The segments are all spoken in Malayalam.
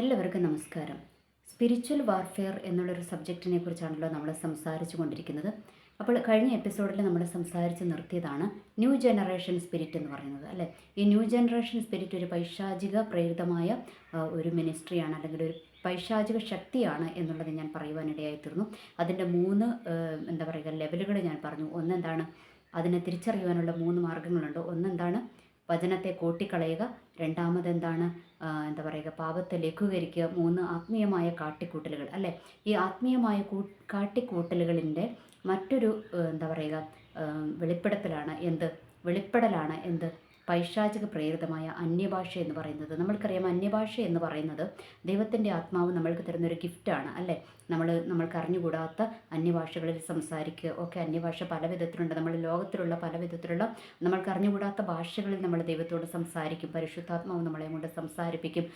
എല്ലാവർക്കും നമസ്കാരം. സ്പിരിച്വൽ വാർഫെയർ എന്നുള്ളൊരു സബ്ജക്റ്റിനെ കുറിച്ചാണല്ലോ നമ്മൾ സംസാരിച്ചു കൊണ്ടിരിക്കുന്നത്. അപ്പോൾ കഴിഞ്ഞ എപ്പിസോഡിൽ നമ്മൾ സംസാരിച്ച് നിർത്തിയതാണ് ന്യൂ ജനറേഷൻ സ്പിരിറ്റ് എന്ന് പറയുന്നത് അല്ലേ? ഈ ന്യൂ ജനറേഷൻ സ്പിരിറ്റ് ഒരു പൈശാചിക പ്രേരിതമായ ഒരു മിനിസ്ട്രിയാണ് അല്ലെങ്കിൽ ഒരു പൈശാചിക ശക്തിയാണ് എന്നുള്ളത് ഞാൻ പറയുവാനിടയായിത്തീർന്നു അതിന്റെ മൂന്ന് എന്താ പറയുക ലെവലുകൾ ഞാൻ പറഞ്ഞു. ഒന്നെന്താണ്? അതിനെ തിരിച്ചറിയുവാനുള്ള മൂന്ന് മാർഗങ്ങളുണ്ട്. ഒന്നെന്താണ്? വചനത്തെ കൂട്ടിക്കളയുക രണ്ടാമത് എന്താണ് എന്താ പറയുക പാപത്തെ ലഘൂകരിക്കുക മൂന്ന് ആത്മീയമായ കാട്ടിക്കൂട്ടലുകൾ അല്ലേ? ഈ ആത്മീയമായ കൂ കാട്ടിക്കൂട്ടലുകളിന്റെ മറ്റൊരു എന്താ പറയുക വെളിപ്പെടുത്തലാണ് എന്ത്? വെളിപ്പെടലാണ് എന്ത്? പൈശാചിക പ്രേരിതമായ അന്യഭാഷ എന്ന് പറയുന്നത്. നമ്മൾക്കറിയാം അന്യഭാഷ എന്ന് പറയുന്നത് ദൈവത്തിന്റെ ആത്മാവ് നമ്മൾക്ക് തരുന്നൊരു ഗിഫ്റ്റാണ് അല്ലേ? നമ്മൾ നമ്മൾക്ക് അറിഞ്ഞുകൂടാത്ത അന്യഭാഷകളിൽ സംസാരിക്കുക. ഒക്കെ അന്യഭാഷ പല വിധത്തിലുണ്ട്. നമ്മൾ ലോകത്തിലുള്ള പല വിധത്തിലുള്ള നമ്മൾക്ക് അറിഞ്ഞുകൂടാത്ത ഭാഷകളിൽ നമ്മൾ ദൈവത്തോട് സംസാരിക്കും. പരിശുദ്ധാത്മാവ് നമ്മളെ കൊണ്ട് സംസാരിപ്പിക്കും.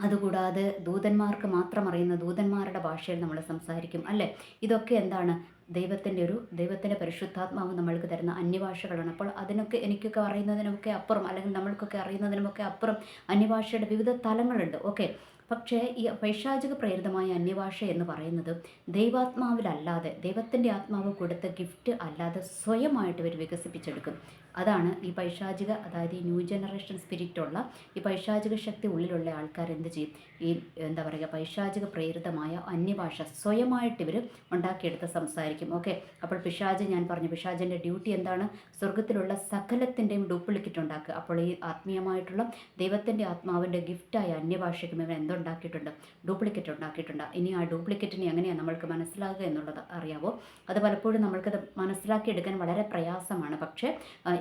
അതുകൂടാതെ ദൂതന്മാർക്ക് മാത്രം അറിയുന്ന ദൂതന്മാരുടെ ഭാഷയിൽ നമ്മൾ സംസാരിക്കും അല്ലേ? ഇതൊക്കെ എന്താണ്? ദൈവത്തിന്റെ ഒരു ദൈവത്തിന്റെ പരിശുദ്ധാത്മാവ് നമ്മൾക്ക് തരുന്ന അന്യഭാഷകളാണ്. അപ്പോൾ അതിനൊക്കെ എനിക്കൊക്കെ അറിയുന്നതിനൊക്കെ അപ്പുറം അല്ലെങ്കിൽ നമ്മൾക്കൊക്കെ അറിയുന്നതിനുമൊക്കെ അപ്പുറം അന്യഭാഷയുടെ വിവിധ തലങ്ങളുണ്ട്. ഓക്കെ. പക്ഷേ ഈ പൈശാചിക പ്രേരിതമായ അന്യഭാഷ എന്ന് പറയുന്നത് ദൈവാത്മാവിലല്ലാതെ ദൈവത്തിന്റെ ആത്മാവ് കൊടുത്ത ഗിഫ്റ്റ് അല്ലാതെ സ്വയമായിട്ട് ഇവർ വികസിപ്പിച്ചെടുക്കും. അതാണ് ഈ പൈശാചിക അതായത് ഈ ന്യൂ ജനറേഷൻ സ്പിരിറ്റുള്ള ഈ പൈശാചിക ശക്തി ഉള്ളിലുള്ള ആൾക്കാർ എന്ത് ചെയ്യും? ഈ എന്താ പറയുക പൈശാചിക പ്രേരിതമായ അന്യഭാഷ സ്വയമായിട്ട് ഇവർ ഉണ്ടാക്കിയെടുത്ത് സംസാരിക്കും. ഓക്കെ അപ്പോൾ പിശാജ് ഞാൻ പറഞ്ഞു പിശാജിന്റെ ഡ്യൂട്ടി എന്താണ്? സ്വർഗത്തിലുള്ള സകലത്തിന്റെയും ഡ്യൂപ്ലിക്കേറ്റ് ഉണ്ടാക്കുക. അപ്പോൾ ഈ ആത്മീയമായിട്ടുള്ള ദൈവത്തിന്റെ ആത്മാവിന്റെ ഗിഫ്റ്റായ അന്യഭാഷയ്ക്കും ഇവർ എന്തുണ്ടാക്കിയിട്ടുണ്ട്? ഡ്യൂപ്ലിക്കേറ്റ് ഉണ്ടാക്കിയിട്ടുണ്ട്. ഇനി ആ ഡ്യൂപ്ലിക്കേറ്റിനെ എങ്ങനെയാണ് നമ്മൾക്ക് മനസ്സിലാകുക എന്നുള്ളത് അറിയാവോ? അത് പലപ്പോഴും നമ്മൾക്കത് മനസ്സിലാക്കിയെടുക്കാൻ വളരെ പ്രയാസമാണ്. പക്ഷേ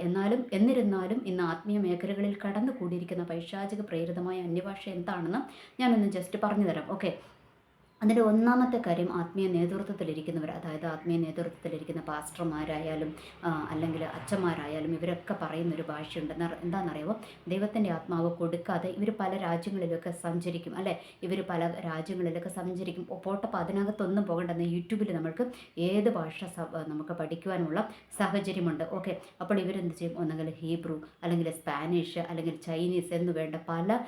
എന്നാലും എന്നിരുന്നാലും ഇന്ന് ആത്മീയ മേഖലകളിൽ കടന്നു കൂടിയിരിക്കുന്ന പൈശാചിക പ്രേരിതമായ അന്യഭാഷ എന്താണെന്ന് ഞാനൊന്ന് ജസ്റ്റ് പറഞ്ഞു തരാം ഓക്കെ അതിന്റെ ഒന്നാമത്തെ കാര്യം ആത്മീയ നേതൃത്വത്തിലിരിക്കുന്നവർ അതായത് ആത്മീയ നേതൃത്വത്തിലിരിക്കുന്ന പാസ്റ്റർമാരായാലും അല്ലെങ്കിൽ അച്ഛന്മാരായാലും ഇവരൊക്കെ പറയുന്നൊരു ഭാഷയുണ്ട്. എന്താണെന്നറിയാമോ? ദൈവത്തിന്റെ ആത്മാവ് കൊടുക്കാതെ ഇവർ പല രാജ്യങ്ങളിലൊക്കെ സഞ്ചരിക്കും അല്ലേ? ഇവർ പല രാജ്യങ്ങളിലൊക്കെ സഞ്ചരിക്കും. പോട്ടപ്പം അതിനകത്തൊന്നും പോകേണ്ടെന്ന് യൂട്യൂബിൽ നമ്മൾക്ക് ഏത് ഭാഷ നമുക്ക് പഠിക്കുവാനുള്ള സാഹചര്യമുണ്ട്. ഓക്കെ. അപ്പോൾ ഇവരെന്ത് ചെയ്യും? ഒന്നെങ്കിൽ ഹീബ്രു അല്ലെങ്കിൽ സ്പാനിഷ് അല്ലെങ്കിൽ ചൈനീസ് എന്ന് വേണ്ട പല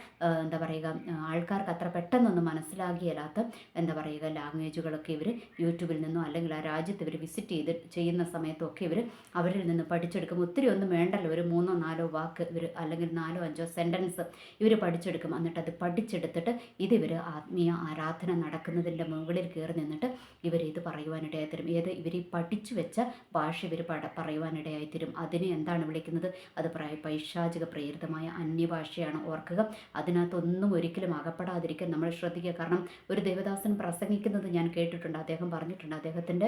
എന്താ പറയുക ആൾക്കാർക്ക് അത്ര പെട്ടെന്നൊന്നും മനസ്സിലാകിയല്ലാത്ത എന്താ പറയുക ലാംഗ്വേജുകളൊക്കെ ഇവർ യൂട്യൂബിൽ നിന്നോ അല്ലെങ്കിൽ ആ രാജ്യത്ത് ഇവർ വിസിറ്റ് ചെയ്ത് ചെയ്യുന്ന സമയത്തൊക്കെ ഇവർ അവരിൽ നിന്ന് പഠിച്ചെടുക്കും. ഒത്തിരി ഒന്നും വേണ്ടല്ലോ ഒരു മൂന്നോ നാലോ വാക്ക് ഇവർ അല്ലെങ്കിൽ നാലോ അഞ്ചോ സെന്റൻസ് ഇവർ പഠിച്ചെടുക്കും. എന്നിട്ട് അത് പഠിച്ചെടുത്തിട്ട് ഇത് ഇവർ ആത്മീയ ആരാധന നടക്കുന്നതിന്റെ മുകളിൽ കയറി നിന്നിട്ട് ഇവർ ഇത് പറയുവാനിടയായിത്തരും ഏത് ഇവർ ഈ പഠിച്ചു വെച്ച ഭാഷ ഇവർ പട പറയുവാനിടയായിത്തരും അതിനെ എന്താണ് വിളിക്കുന്നത്? അത് പ്രായ പൈശാചിക പ്രേരിതമായ അന്യഭാഷയാണ്. ഓർക്കുക അതിനകത്തൊന്നും ഒരിക്കലും അകപ്പെടാതിരിക്കാൻ നമ്മൾ ശ്രദ്ധിക്കുക. കാരണം ഒരു ദേവദാസൻ പ്രസംഗിക്കുന്നത് ഞാൻ കേട്ടിട്ടുണ്ട്. അദ്ദേഹം പറഞ്ഞിട്ടുണ്ട്. അദ്ദേഹത്തിന്റെ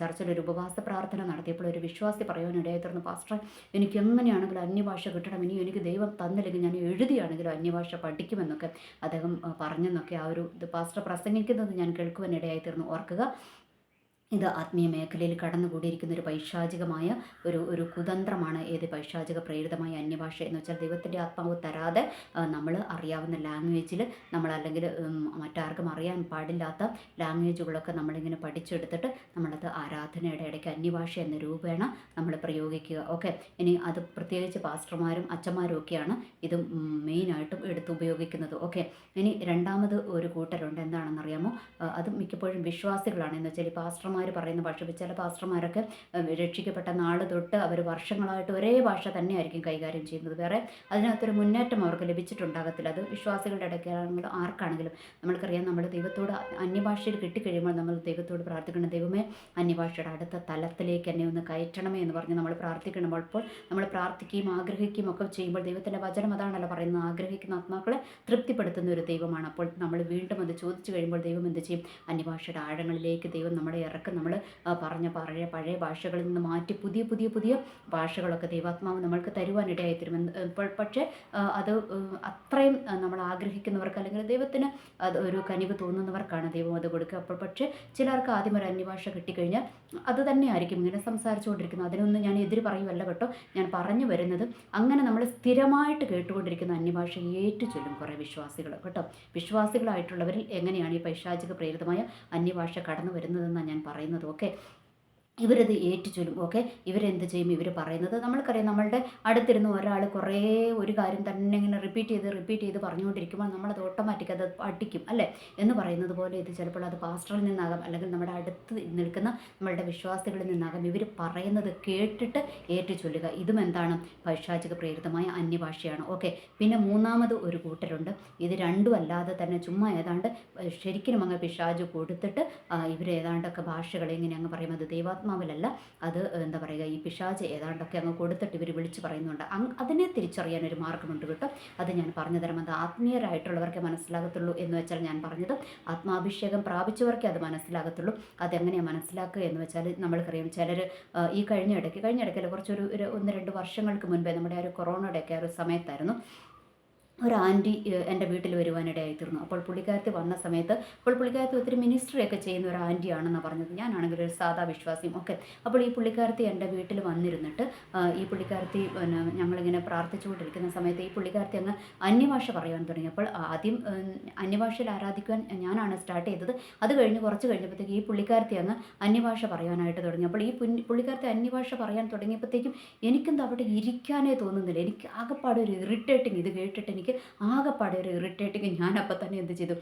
ചർച്ചിൽ ഒരു ഉപവാസ പ്രാർത്ഥന നടത്തിയപ്പോൾ ഒരു വിശ്വാസി പറയാനിടയായി തീർന്നു പാസ്റ്റർ എനിക്ക് എങ്ങനെയാണെങ്കിലും അന്യഭാഷ കിട്ടണം. ഇനി എനിക്ക് ദൈവം തന്നില്ലെങ്കിൽ ഞാൻ എഴുതിയാണെങ്കിലും അന്യഭാഷ പഠിക്കുമെന്നൊക്കെ അദ്ദേഹം പറഞ്ഞെന്നൊക്കെ ആ ഒരു പാസ്റ്റർ പ്രസംഗിക്കുന്നത് ഞാൻ കേൾക്കുവാനിടയായി തീർന്നു. ഓർക്കുക ഇത് ആത്മീയ മേഖലയിൽ കടന്നുകൂടിയിരിക്കുന്ന ഒരു പൈശാചികമായ ഒരു ഒരു കുതന്ത്രമാണ് ഏത് പൈശാചിക പ്രേരിതമായ അന്യഭാഷ എന്ന് വെച്ചാൽ ദൈവത്തിന്റെ ആത്മാവ് തരാതെ നമ്മൾ അറിയാവുന്ന ലാംഗ്വേജിൽ നമ്മൾ അല്ലെങ്കിൽ മറ്റാർക്കും അറിയാൻ പാടില്ലാത്ത ലാംഗ്വേജുകളൊക്കെ നമ്മളിങ്ങനെ പഠിച്ചെടുത്തിട്ട് നമ്മളത് ആരാധനയുടെ ഇടയ്ക്ക് അന്യഭാഷ എന്ന രൂപേണ നമ്മൾ പ്രയോഗിക്കുക. ഓക്കെ. ഇനി അത് പ്രത്യേകിച്ച് പാസ്റ്റർമാരും അച്ഛന്മാരും ഒക്കെയാണ് ഇത് മെയിനായിട്ടും എടുത്ത് ഉപയോഗിക്കുന്നത്. ഓക്കെ. ഇനി രണ്ടാമത് ഒരു കൂട്ടരുണ്ട്. എന്താണെന്നറിയാമോ? അത് മിക്കപ്പോഴും വിശ്വാസികളാണ്. എന്ന് വെച്ചാൽ ഈ പാസ്റ്റർമാർ പറയുന്ന ഭാഷ ചില പാസ്റ്റർമാരൊക്കെ രക്ഷിക്കപ്പെട്ട നാൾ തൊട്ട് അവർ വർഷങ്ങളായിട്ട് ഒരേ ഭാഷ തന്നെയായിരിക്കും കൈകാര്യം ചെയ്യുന്നത്. വേറെ അതിനകത്തൊരു മുന്നേറ്റം അവർക്ക് ലഭിച്ചിട്ടുണ്ടാകത്തില്ല. അത് വിശ്വാസികളുടെ ഇടയ്ക്കാണെങ്കിലും ആർക്കാണെങ്കിലും. നമ്മൾക്കറിയാം നമ്മൾ ദൈവത്തോട് അന്യഭാഷയിൽ കിട്ടിക്കഴിയുമ്പോൾ നമ്മൾ ദൈവത്തോട് പ്രാർത്ഥിക്കണം. ദൈവമേ അന്യഭാഷയുടെ അടുത്ത തലത്തിലേക്ക് എന്നെ ഒന്ന് കയറ്റണമേ എന്ന് പറഞ്ഞ് നമ്മൾ പ്രാർത്ഥിക്കണം അപ്പോൾ നമ്മൾ പ്രാർത്ഥിക്കുകയും ആഗ്രഹിക്കുകയും ഒക്കെ ചെയ്യുമ്പോൾ ദൈവത്തിന്റെ വചനം അതാണല്ലോ പറയുന്നത്. ആഗ്രഹിക്കുന്ന ആത്മാക്കളെ തൃപ്തിപ്പെടുത്തുന്ന ഒരു ദൈവമാണ്. അപ്പോൾ നമ്മൾ വീണ്ടും അത് ചോദിച്ചു കഴിയുമ്പോൾ ദൈവം എന്ത് ചെയ്യും? അന്യഭാഷയുടെ ആഴങ്ങളിലേക്ക് ദൈവം നമ്മളെ ഇറക്കും. നമ്മൾ പറഞ്ഞ പഴയ പഴയ ഭാഷകളിൽ നിന്ന് മാറ്റി പുതിയ പുതിയ പുതിയ ഭാഷകളൊക്കെ ദൈവാത്മാവ് നമ്മൾക്ക് തരുവാനിടയായി തരും പക്ഷേ അത് അത്രയും നമ്മൾ ആഗ്രഹിക്കുന്നവർക്ക് അല്ലെങ്കിൽ ദൈവത്തിന് അത് ഒരു കനിവ് തോന്നുന്നവർക്കാണ് ദൈവം അത് കൊടുക്കുക. അപ്പോൾ പക്ഷേ ചിലർക്ക് ആദ്യം ഒരു അന്യഭാഷ കിട്ടിക്കഴിഞ്ഞാൽ അത് തന്നെയായിരിക്കും ഇങ്ങനെ സംസാരിച്ചുകൊണ്ടിരിക്കുന്നത്. അതിനൊന്നും ഞാൻ എതിര് പറയുമല്ല കേട്ടോ. ഞാൻ പറഞ്ഞു വരുന്നത് അങ്ങനെ നമ്മൾ സ്ഥിരമായിട്ട് കേട്ടുകൊണ്ടിരിക്കുന്ന അന്യഭാഷ ഏറ്റു ചൊല്ലും കുറേ വിശ്വാസികൾ കേട്ടോ. വിശ്വാസികളായിട്ടുള്ളവരിൽ എങ്ങനെയാണ് ഈ പൈശാചിക പ്രേരിതമായ അന്യഭാഷ കടന്നു വരുന്നതെന്നാണ് ഞാൻ പറയുന്നത് ഓക്കെ ഇവരത് ഏറ്റുചൊല്ലും ഓക്കെ ഇവരെന്ത് ചെയ്യും? ഇവർ പറയുന്നത് നമ്മൾക്കറിയാം. നമ്മളുടെ അടുത്തിരുന്ന് ഒരാൾ കുറേ ഒരു കാര്യം തന്നെ ഇങ്ങനെ റിപ്പീറ്റ് ചെയ്ത് റിപ്പീറ്റ് ചെയ്ത് പറഞ്ഞുകൊണ്ടിരിക്കുമ്പോൾ നമ്മളത് ഓട്ടോമാറ്റിക് അത് പഠിക്കും അല്ലേ? എന്ന് പറയുന്നത് പോലെ ഇത് ചിലപ്പോൾ അത് പാസ്റ്ററിൽ നിന്നാകാം അല്ലെങ്കിൽ നമ്മുടെ അടുത്ത് നിൽക്കുന്ന നമ്മളുടെ വിശ്വാസികളിൽ നിന്നാകാം. ഇവർ പറയുന്നത് കേട്ടിട്ട് ഏറ്റുചൊല്ലുക. ഇതും എന്താണ്? പൈശാചിക പ്രേരിതമായ അന്യഭാഷയാണ് ഓക്കെ പിന്നെ മൂന്നാമത് ഒരു കൂട്ടരുണ്ട്. ഇത് രണ്ടും അല്ലാതെ തന്നെ ചുമ്മാ ഏതാണ്ട് ശരിക്കും അങ്ങ് പിശാജ് കൊടുത്തിട്ട് ഇവർ ഏതാണ്ടൊക്കെ ഭാഷകളെ ഇങ്ങനെ അങ്ങ് പറയുന്നത് ദൈവാത്മ ആത്മാവിലല്ല. അത് എന്താ പറയുക ഈ പിശാച് ഏതാണ്ടൊക്കെ അങ്ങ് കൊടുത്തിട്ട് ഇവർ വിളിച്ച് പറയുന്നുണ്ട്. അതിനെ തിരിച്ചറിയാൻ ഒരു മാർഗമുണ്ട് കേട്ടോ. അത് ഞാൻ പറഞ്ഞു തരാം. അത് ആത്മീയരായിട്ടുള്ളവർക്കേ മനസ്സിലാകത്തുള്ളൂ എന്ന് വെച്ചാൽ ഞാൻ പറഞ്ഞത്. ആത്മാഭിഷേകം പ്രാപിച്ചവർക്കേ അത് മനസ്സിലാകത്തുള്ളൂ. അതെങ്ങനെയാണ് മനസ്സിലാക്കുക എന്ന് വെച്ചാൽ നമ്മൾക്കറിയാം ചിലർ ഈ കഴിഞ്ഞ ഇടയ്ക്ക് കഴിഞ്ഞ ഇടയ്ക്കല്ല കുറച്ചൊരു ഒരു ഒന്ന് രണ്ട് വർഷങ്ങൾക്ക് മുൻപേ നമ്മുടെ ആ ഒരു കൊറോണയുടെയൊക്കെ ഒരു സമയത്തായിരുന്നു. ഒരു ആന്റി എന്റെ വീട്ടിൽ വരുവാനിടയായി തീർന്നു അപ്പോൾ പുള്ളിക്കാരത്തി വന്ന സമയത്ത് അപ്പോൾ പുള്ളിക്കാരത്തി ഒത്തിരി മിനിസ്ട്രിയൊക്കെ ചെയ്യുന്ന ഒരു ആന്റിയാണെന്ന് പറഞ്ഞത്. ഞാനാണെങ്കിൽ ഒരു സാധാ വിശ്വാസിയും ഒക്കെ. അപ്പോൾ ഈ പുള്ളിക്കാരത്തി എന്റെ വീട്ടിൽ വന്നിരുന്നിട്ട് ഈ പുള്ളിക്കാരത്തി പിന്നെ ഞങ്ങളിങ്ങനെ പ്രാർത്ഥിച്ചുകൊണ്ടിരിക്കുന്ന സമയത്ത് ഈ പുള്ളിക്കാരത്തി അങ്ങ് അന്യഭാഷ പറയാൻ തുടങ്ങി. അപ്പോൾ ആദ്യം അന്യഭാഷയിൽ ആരാധിക്കാൻ ഞാനാണ് സ്റ്റാർട്ട് ചെയ്തത്. അത് കഴിഞ്ഞ് കുറച്ച് കഴിഞ്ഞപ്പോഴത്തേക്ക് ഈ പുള്ളിക്കാരത്തി അങ്ങ് അന്യഭാഷ പറയാനായിട്ട് തുടങ്ങി. അപ്പോൾ ഈ പുള്ളിക്കാരത്തി അന്യഭാഷ പറയാൻ തുടങ്ങിയപ്പോഴത്തേക്കും എനിക്കെന്താ അവിടെ ഇരിക്കാനേ തോന്നുന്നില്ല. എനിക്ക് ആകെപ്പാടെ ഒരു ഇറിറ്റേറ്റിംഗ് ഇത് കേട്ടിട്ട് എനിക്ക് ആകെപ്പാടെ ഒരു ഇറിറ്റേറ്റിങ് ഞാൻ അപ്പം തന്നെ എന്ത് ചെയ്തു?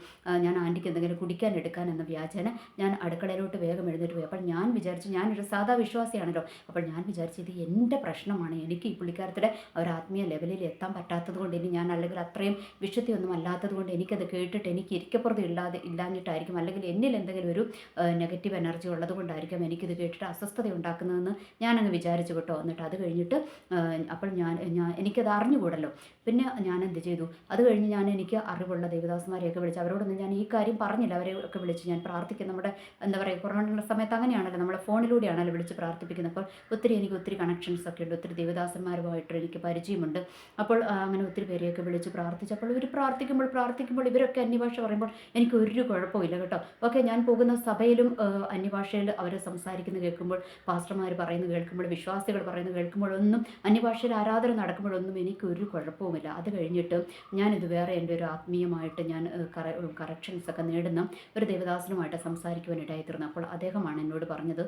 ഞാൻ ആന്റിക്ക് എന്തെങ്കിലും കുടിക്കാൻ എടുക്കാൻ എന്ന വ്യാജന ഞാൻ അടുക്കളയിലോട്ട് വേഗം എഴുന്നേറ്റ് പോയി. അപ്പോൾ ഞാൻ വിചാരിച്ചു ഞാനൊരു സാധാ വിശ്വാസിയാണല്ലോ. അപ്പോൾ ഞാൻ വിചാരിച്ചു ഇത് എന്റെ പ്രശ്നമാണ്. എനിക്ക് ഈ പുള്ളിക്കാരത്തിന്റെ ഒരു ആത്മീയ ലെവലിൽ എത്താൻ പറ്റാത്തത് കൊണ്ട് ഇനി ഞാൻ അല്ലെങ്കിൽ അത്രയും വിശുദ്ധിയൊന്നും അല്ലാത്തത് കൊണ്ട് എനിക്കത് കേട്ടിട്ട് എനിക്ക് ഇരിക്കപ്പുറത്ത് ഇല്ലാതെ ഇല്ലാഞ്ഞിട്ടായിരിക്കും. അല്ലെങ്കിൽ എന്നിൽ എന്തെങ്കിലും ഒരു നെഗറ്റീവ് എനർജി ഉള്ളത് കൊണ്ടായിരിക്കും എനിക്കിത് കേട്ടിട്ട് അസ്വസ്ഥത ഉണ്ടാക്കുന്നതെന്ന് ഞാനങ്ങ് വിചാരിച്ചു കേട്ടോ. എന്നിട്ട് അത് കഴിഞ്ഞിട്ട് അപ്പോൾ ഞാൻ ഞാൻ എനിക്കത് അറിഞ്ഞുകൂടല്ലോ. പിന്നെ ഞാൻ എന്ത് ചെയ്തു? ചെയ്തു. അത് കഴിഞ്ഞ് ഞാൻ എനിക്ക് അറിവുള്ള ദേവദാസന്മാരെയൊക്കെ വിളിച്ച് അവരോടൊന്നും ഞാൻ ഈ കാര്യം പറഞ്ഞില്ല. അവരെ ഒക്കെ വിളിച്ച് ഞാൻ പ്രാർത്ഥിക്കും. നമ്മുടെ എന്താ പറയുക കൊറോണയുള്ള സമയത്ത് അങ്ങനെയാണല്ലോ. നമ്മൾ ഫോണിലൂടെയാണല്ലോ വിളിച്ച് പ്രാർത്ഥിപ്പിക്കുന്നത്. അപ്പോൾ ഒത്തിരി എനിക്ക് ഒത്തിരി കണക്ഷൻസ് ഒക്കെ ഉണ്ട്. ഒത്തിരി ദേവദാസന്മാരുമായിട്ട് എനിക്ക് പരിചയമുണ്ട്. അപ്പോൾ അങ്ങനെ ഒത്തിരി പേരെയൊക്കെ വിളിച്ച് പ്രാർത്ഥിച്ചപ്പോൾ ഇവർ പ്രാർത്ഥിക്കുമ്പോൾ പ്രാർത്ഥിക്കുമ്പോൾ ഇവരൊക്കെ അന്യഭാഷ പറയുമ്പോൾ എനിക്ക് ഒരു കുഴപ്പമില്ല കേട്ടോ. ഓക്കെ ഞാൻ പോകുന്ന സഭയിലും അന്യഭാഷയിൽ അവർ സംസാരിക്കുന്നത് കേൾക്കുമ്പോൾ പാസ്റ്റർമാർ പറയുന്നത് കേൾക്കുമ്പോൾ വിശ്വാസികൾ പറയുന്നത് കേൾക്കുമ്പോഴൊന്നും അന്യഭാഷയിൽ ആരാധന നടക്കുമ്പോഴൊന്നും എനിക്കൊരു കുഴപ്പവുമില്ല. അത് കഴിഞ്ഞിട്ട് ഞാനിത് വേറെ എന്റെ ഒരു ആത്മീയമായിട്ട് ഞാൻ കറക്ഷൻസ് ഒക്കെ നേടുന്ന ഒരു ദേവദാസനുമായിട്ട് സംസാരിക്കുവാനിടയായി തീർന്നു. അപ്പോൾ അദ്ദേഹമാണ് എന്നോട് പറഞ്ഞത്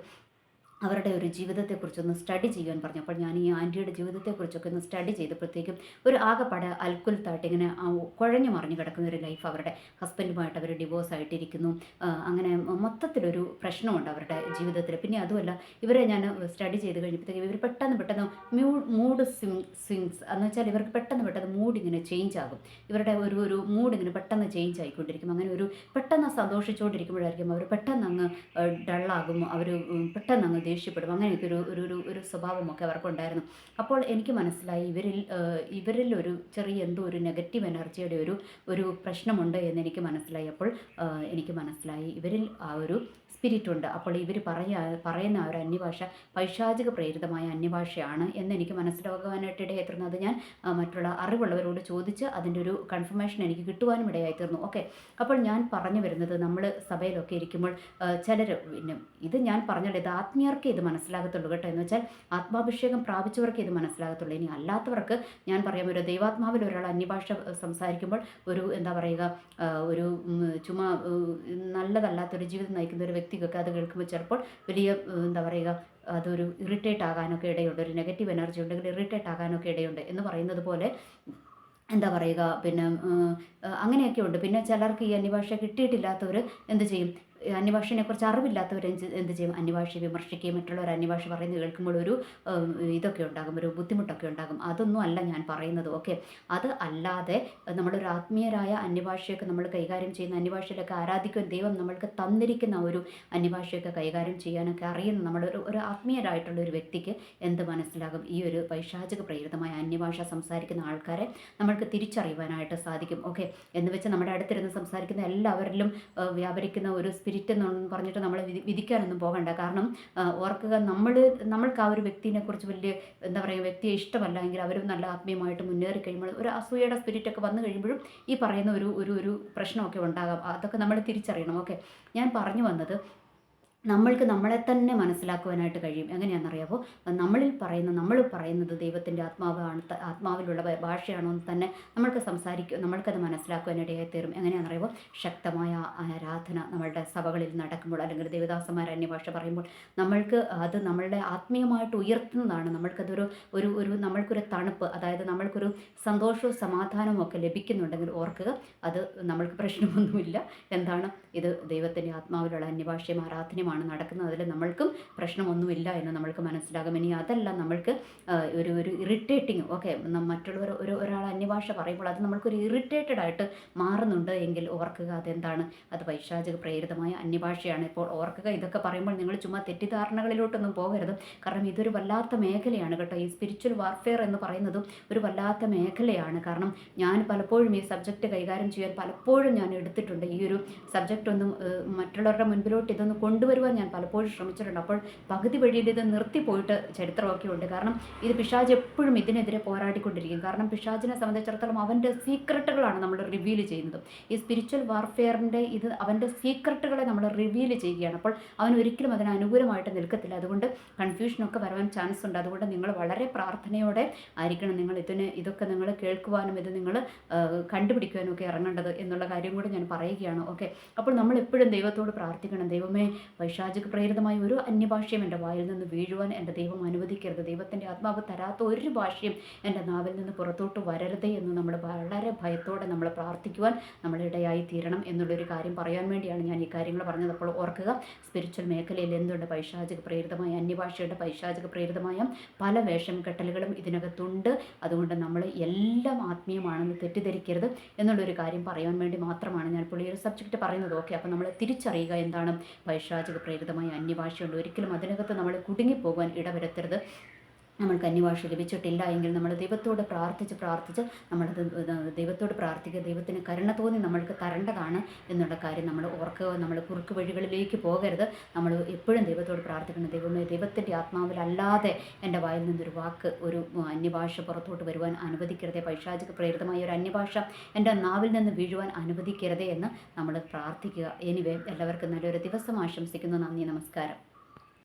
അവരുടെ ഒരു ജീവിതത്തെക്കുറിച്ചൊന്ന് സ്റ്റഡി ചെയ്യാൻ പറഞ്ഞു അപ്പോൾ ഞാൻ ഈ ആന്റിയുടെ ജീവിതത്തെക്കുറിച്ചൊക്കെ ഒന്ന് സ്റ്റഡി ചെയ്തപ്പോഴത്തേക്കും ഒരു ആകെപ്പാടെ അൽക്കുലത്തായിട്ട് ഇങ്ങനെ കുഴഞ്ഞു മറിഞ്ഞു കിടക്കുന്ന ഒരു ലൈഫ് അവരുടെ ഹസ്ബൻഡുമായിട്ട് അവർ ഡിവോഴ്സ് ആയിട്ടിരിക്കുന്നു. അങ്ങനെ മൊത്തത്തിലൊരു പ്രശ്നമുണ്ട് അവരുടെ ജീവിതത്തിൽ പിന്നെ അതുമല്ല ഇവരെ ഞാൻ സ്റ്റഡി ചെയ്ത് കഴിഞ്ഞപ്പോഴത്തേക്കും ഇവർ പെട്ടെന്ന് പെട്ടെന്ന് മ്യൂ മൂഡ് സ്വിങ് സ്വിങ്സ് എന്ന് വെച്ചാൽ ഇവർക്ക് പെട്ടെന്ന് പെട്ടെന്ന് മൂഡ് ഇങ്ങനെ ചേഞ്ച് ആകും. ഇവരുടെ ഒരു ഒരു മൂഡ് ഇങ്ങനെ പെട്ടെന്ന് ചേഞ്ച് ആയിക്കൊണ്ടിരിക്കും. അങ്ങനെ ഒരു പെട്ടെന്ന് സന്തോഷിച്ചുകൊണ്ടിരിക്കുമ്പോഴായിരിക്കും അവർ പെട്ടെന്ന് അങ്ങ് ഡള്ളാകും അവർ പെട്ടെന്ന് അങ്ങ് ദേഷ്യപ്പെടും. അങ്ങനെയൊക്കെ ഒരു ഒരു ഒരു സ്വഭാവമൊക്കെ അവർക്കുണ്ടായിരുന്നു. അപ്പോൾ എനിക്ക് മനസ്സിലായി ഇവരിൽ ഇവരിൽ ഒരു ചെറിയ എന്തോ ഒരു നെഗറ്റീവ് എനർജിയുടെ ഒരു ഒരു പ്രശ്നമുണ്ട് എന്ന് എനിക്ക് മനസ്സിലായി. അപ്പോൾ എനിക്ക് മനസ്സിലായി ഇവരിൽ ആ ഒരു സ്പിരിറ്റ് ഉണ്ട് അപ്പോൾ ഇവർ പറയ പറയുന്ന ഒരു അന്യഭാഷ പൈശാചിക പ്രേരിതമായ അന്യഭാഷയാണ് എന്ന് എനിക്ക് മനസ്സിലാക്കുവാനായിട്ട് ഇടയായിത്തീർന്നു. അത് ഞാൻ മറ്റുള്ള അറിവുള്ളവരോട് ചോദിച്ച് അതിന്റെ ഒരു കൺഫർമേഷൻ എനിക്ക് കിട്ടുവാനും ഇടയായിത്തീർന്നു. ഓക്കെ. അപ്പോൾ ഞാൻ പറഞ്ഞു വരുന്നത് നമ്മൾ സഭയിലൊക്കെ ഇരിക്കുമ്പോൾ ചിലർ പിന്നെ ഇത് ഞാൻ പറഞ്ഞല്ലോ ഇത് ആത്മീയർക്ക് ഇത് മനസ്സിലാകത്തുള്ളൂ കേട്ടോ. എന്ന് വെച്ചാൽ ആത്മാഭിഷേകം പ്രാപിച്ചവർക്ക് ഇത് മനസ്സിലാകത്തുള്ളൂ. ഇനി അല്ലാത്തവർക്ക് ഞാൻ പറയാം ഒരു ദൈവാത്മാവിൽ ഒരാൾ അന്യഭാഷ സംസാരിക്കുമ്പോൾ ഒരു എന്താ പറയുക ഒരു ചുമ നല്ലതല്ലാത്തൊരു ജീവിതം നയിക്കുന്ന ഒരു വ്യക്തിക്കൊക്കെ അത് കേൾക്കുമ്പോൾ ചിലപ്പോൾ വലിയ എന്താ പറയുക അതൊരു ഇറിറ്റേറ്റ് ആകാനൊക്കെ ഇടയുണ്ട്. ഒരു നെഗറ്റീവ് എനർജി ഉണ്ടെങ്കിൽ ഇറിറ്റേറ്റ് ആകാനൊക്കെ ഇടയുണ്ട് എന്ന് പറയുന്നത് പോലെ എന്താ പറയുക പിന്നെ അങ്ങനെയൊക്കെ ഉണ്ട്. പിന്നെ ചിലർക്ക് ഈ അന്യഭാഷ കിട്ടിയിട്ടില്ലാത്തവർ എന്ത് ചെയ്യും? അന്യഭാഷയെക്കുറിച്ച് അറിവില്ലാത്തവർ എന്ത് ചെയ്യും? അന്യഭാഷയെ വിമർശിക്കുകയും മറ്റുള്ളവർ അന്യഭാഷ പറയുന്നത് കേൾക്കുമ്പോൾ ഒരു ഇതൊക്കെ ഉണ്ടാകും ഒരു ബുദ്ധിമുട്ടൊക്കെ ഉണ്ടാകും. അതൊന്നും അല്ല ഞാൻ പറയുന്നത്. ഓക്കെ? അത് അല്ലാതെ നമ്മളൊരു ആത്മീയരായ അന്യഭാഷയൊക്കെ നമ്മൾ കൈകാര്യം ചെയ്യുന്ന അന്യഭാഷയിലൊക്കെ ആരാധിക്കുന്ന ദൈവം നമ്മൾക്ക് തന്നിരിക്കുന്ന ഒരു അന്യഭാഷയൊക്കെ കൈകാര്യം ചെയ്യാനൊക്കെ അറിയുന്ന നമ്മളൊരു ഒരു ആത്മീയരായിട്ടുള്ള ഒരു വ്യക്തിക്ക് എന്ത് മനസ്സിലാകും? ഈ ഒരു പൈശാചിക പ്രേരിതമായ അന്യഭാഷ സംസാരിക്കുന്ന ആൾക്കാരെ നമ്മൾക്ക് തിരിച്ചറിയുവാനായിട്ട് സാധിക്കും. ഓക്കെ? എന്ന് വെച്ചാൽ നമ്മുടെ അടുത്തിരുന്ന് സംസാരിക്കുന്ന എല്ലാവരിലും വ്യാപരിക്കുന്ന ഒരു സ്പിരി സ്പിരിറ്റ് പറഞ്ഞിട്ട് നമ്മൾ വിധിക്കാനൊന്നും പോകണ്ട. കാരണം ഓർക്കുക നമ്മൾ നമ്മൾക്ക് ആ ഒരു വ്യക്തിനെ കുറിച്ച് വലിയ എന്താ പറയുക വ്യക്തിയെ ഇഷ്ടമല്ല എങ്കിൽ അവരും നല്ല ആത്മീയമായിട്ട് മുന്നേറി കഴിയുമ്പോൾ ഒരു അസൂയയുടെ സ്പിരിറ്റൊക്കെ വന്നു കഴിയുമ്പോഴും ഈ പറയുന്ന ഒരു ഒരു ഒരു പ്രശ്നമൊക്കെ ഉണ്ടാകാം. അതൊക്കെ നമ്മൾ തിരിച്ചറിയണം. ഓക്കെ ഞാൻ പറഞ്ഞു വന്നത് നമ്മൾക്ക് നമ്മളെ തന്നെ മനസ്സിലാക്കുവാനായിട്ട് കഴിയും. എങ്ങനെയാണെന്നറിയാമോ നമ്മളിൽ പറയുന്ന നമ്മൾ പറയുന്നത് ദൈവത്തിന്റെ ആത്മാവാണ് ആത്മാവിലുള്ള ഭാഷയാണോ എന്ന് തന്നെ നമ്മൾക്ക് സംസാരിക്കും നമ്മൾക്കത് മനസ്സിലാക്കുവാനിടയായി തീരും. എങ്ങനെയാണെന്നറിയാവോ? ശക്തമായ ആരാധന നമ്മളുടെ സഭകളിൽ നടക്കുമ്പോൾ അല്ലെങ്കിൽ ദേവദാസന്മാർ അന്യഭാഷ പറയുമ്പോൾ നമ്മൾക്ക് അത് നമ്മളുടെ ആത്മീയമായിട്ട് ഉയർത്തുന്നതാണ്. നമ്മൾക്കതൊരു ഒരു ഒരു നമ്മൾക്കൊരു തണുപ്പ് അതായത് നമ്മൾക്കൊരു സന്തോഷവും സമാധാനവും ഒക്കെ ലഭിക്കുന്നുണ്ടെങ്കിൽ ഓർക്കുക അത് നമ്മൾക്ക് പ്രശ്നമൊന്നുമില്ല. എന്താണ്? ഇത് ദൈവത്തിന്റെ ആത്മാവിലുള്ള അന്യഭാഷയും ആരാധനയുമാണ് നടക്കുന്നത്. അതിൽ നമ്മൾക്കും പ്രശ്നമൊന്നുമില്ല എന്ന് നമ്മൾക്ക് മനസ്സിലാകും. ഇനി അതല്ല നമ്മൾക്ക് ഒരു ഒരു ഇറിറ്റേറ്റിംഗ് ഓക്കെ മറ്റുള്ളവർ ഒരു ഒരാൾ അന്യഭാഷ പറയുമ്പോൾ അത് നമ്മൾക്കൊരു ഇറിറ്റേറ്റഡ് ആയിട്ട് മാറുന്നുണ്ട് എങ്കിൽ ഓർക്കുക അതെന്താണ്? അത് പൈശാചിക പ്രേരിതമായ അന്യഭാഷയാണ്. ഇപ്പോൾ ഓർക്കുക ഇതൊക്കെ പറയുമ്പോൾ നിങ്ങൾ ചുമ്മാ തെറ്റിദ്ധാരണകളിലോട്ടൊന്നും പോകരുത്. കാരണം ഇതൊരു വല്ലാത്ത മേഖലയാണ് കേട്ടോ. ഈ സ്പിരിച്വൽ വാർഫെയർ എന്ന് പറയുന്നതും ഒരു വല്ലാത്ത മേഖലയാണ്. കാരണം ഞാൻ പലപ്പോഴും ഈ സബ്ജക്റ്റ് കൈകാര്യം ചെയ്യാൻ പലപ്പോഴും ഞാൻ എടുത്തിട്ടുണ്ട്. ഈ ഒരു സബ്ജക്റ്റ് ഒന്നും മറ്റുള്ളവരുടെ മുൻപിലോട്ട് ഇതൊന്ന് കൊണ്ടുവരുവാൻ ഞാൻ പലപ്പോഴും ശ്രമിച്ചിട്ടുണ്ട്. അപ്പോൾ പകുതി വഴിയിൽ ഇത് നിർത്തിപ്പോയിട്ട് ചരിത്രമൊക്കെ ഉണ്ട്. കാരണം ഇത് പിശാജ് എപ്പോഴും ഇതിനെതിരെ പോരാടിക്കൊണ്ടിരിക്കും. കാരണം പിശാജിനെ സംബന്ധിച്ചിടത്തോളം അവന്റെ സീക്രട്ടുകളാണ് നമ്മൾ റിവീൽ ചെയ്യുന്നത്. ഈ സ്പിരിച്വൽ വാർഫെയറിന്റെ ഇത് അവന്റെ സീക്രട്ടുകളെ നമ്മൾ റിവീൽ ചെയ്യുകയാണ്. അപ്പോൾ അവൻ ഒരിക്കലും അതിന് അനുകൂലമായിട്ട് നിൽക്കത്തില്ല. അതുകൊണ്ട് കൺഫ്യൂഷനൊക്കെ വരാൻ ചാൻസ് ഉണ്ട്. അതുകൊണ്ട് നിങ്ങൾ വളരെ പ്രാർത്ഥനയോടെ ആയിരിക്കണം. നിങ്ങൾ ഇതിന് ഇതൊക്കെ നിങ്ങൾ കേൾക്കുവാനും ഇത് നിങ്ങൾ കണ്ടുപിടിക്കുവാനും ഒക്കെ ഇറങ്ങേണ്ടത് എന്നുള്ള കാര്യം കൂടി ഞാൻ പറയുകയാണ്. ഓക്കെ. അപ്പോൾ നമ്മൾ എപ്പോഴും ദൈവത്തോട് പ്രാർത്ഥിക്കണം. ദൈവമേ വൈശാചിക പ്രേരിതമായ ഒരു അന്യഭാഷയും എന്റെ വായിൽ നിന്ന് വീഴുവാൻ എന്റെ ദൈവം അനുവദിക്കരുത്. ദൈവത്തിന്റെ ആത്മാവ് തരാത്ത ഒരു ഭാഷയും എന്റെ നാവിൽ നിന്ന് പുറത്തോട്ട് വരരുതേ എന്ന് നമ്മൾ വളരെ ഭയത്തോടെ നമ്മൾ പ്രാർത്ഥിക്കുവാൻ നമ്മളിടയായി തീരണം എന്നുള്ളൊരു കാര്യം പറയാൻ വേണ്ടിയാണ് ഞാൻ ഈ കാര്യങ്ങൾ പറഞ്ഞത്. അപ്പോൾ ഓർക്കുക സ്പിരിച്വൽ മേഖലയിൽ എന്തുണ്ട്? പൈശാചിക പ്രേരിതമായ അന്യഭാഷയുടെ പൈശാചിക പ്രേരിതമായ പല വേഷം കെട്ടലുകളും ഇതിനകത്തുണ്ട്. അതുകൊണ്ട് നമ്മൾ എല്ലാം ആത്മീയമാണെന്ന് തെറ്റിദ്ധരിക്കരുത് എന്നുള്ളൊരു കാര്യം പറയാൻ വേണ്ടി മാത്രമാണ് ഞാൻ ഇപ്പോൾ ഈ ഒരു സബ്ജക്റ്റ് പറയുന്നത്. ഓക്കെ അപ്പോൾ നമ്മൾ തിരിച്ചറിയുക എന്താണ് പൈശാചിക പ്രേരിതമായ അന്യഭാഷയുണ്ട്. ഒരിക്കലും അതിനകത്ത് നമ്മൾ കുടുങ്ങിപ്പോകാൻ ഇടവരുത്തരുത്. നമ്മൾക്ക് അന്യഭാഷ ലഭിച്ചിട്ടില്ല എങ്കിൽ നമ്മൾ ദൈവത്തോട് പ്രാർത്ഥിച്ച് പ്രാർത്ഥിച്ച് നമ്മൾ ദൈവത്തോട് പ്രാർത്ഥിക്കുക ദൈവത്തിന് കരുണ തോന്നി നമ്മൾക്ക് തരേണ്ടതാണ് എന്നുള്ള കാര്യം നമ്മൾ ഓർക്കുക നമ്മൾ കുറുക്ക് വഴികളിലേക്ക് പോകരുത്. നമ്മൾ എപ്പോഴും ദൈവത്തോട് പ്രാർത്ഥിക്കണം. ദൈവമേ ദൈവത്തിന്റെ ആത്മാവിലല്ലാതെ എന്റെ വായിൽ നിന്നൊരു വാക്ക് ഒരു അന്യഭാഷ പുറത്തോട്ട് വരുവാൻ അനുവദിക്കരുതേ. പൈശാചിക പ്രേരിതമായ ഒരു അന്യഭാഷ എന്റെ നാവിൽ നിന്ന് വീഴുവാൻ അനുവദിക്കരുതേ എന്ന് നമ്മൾ പ്രാർത്ഥിക്കുക. എനിവേ എല്ലാവർക്കും നല്ലൊരു ദിവസം ആശംസിക്കുന്നു. നന്ദി നമസ്കാരം.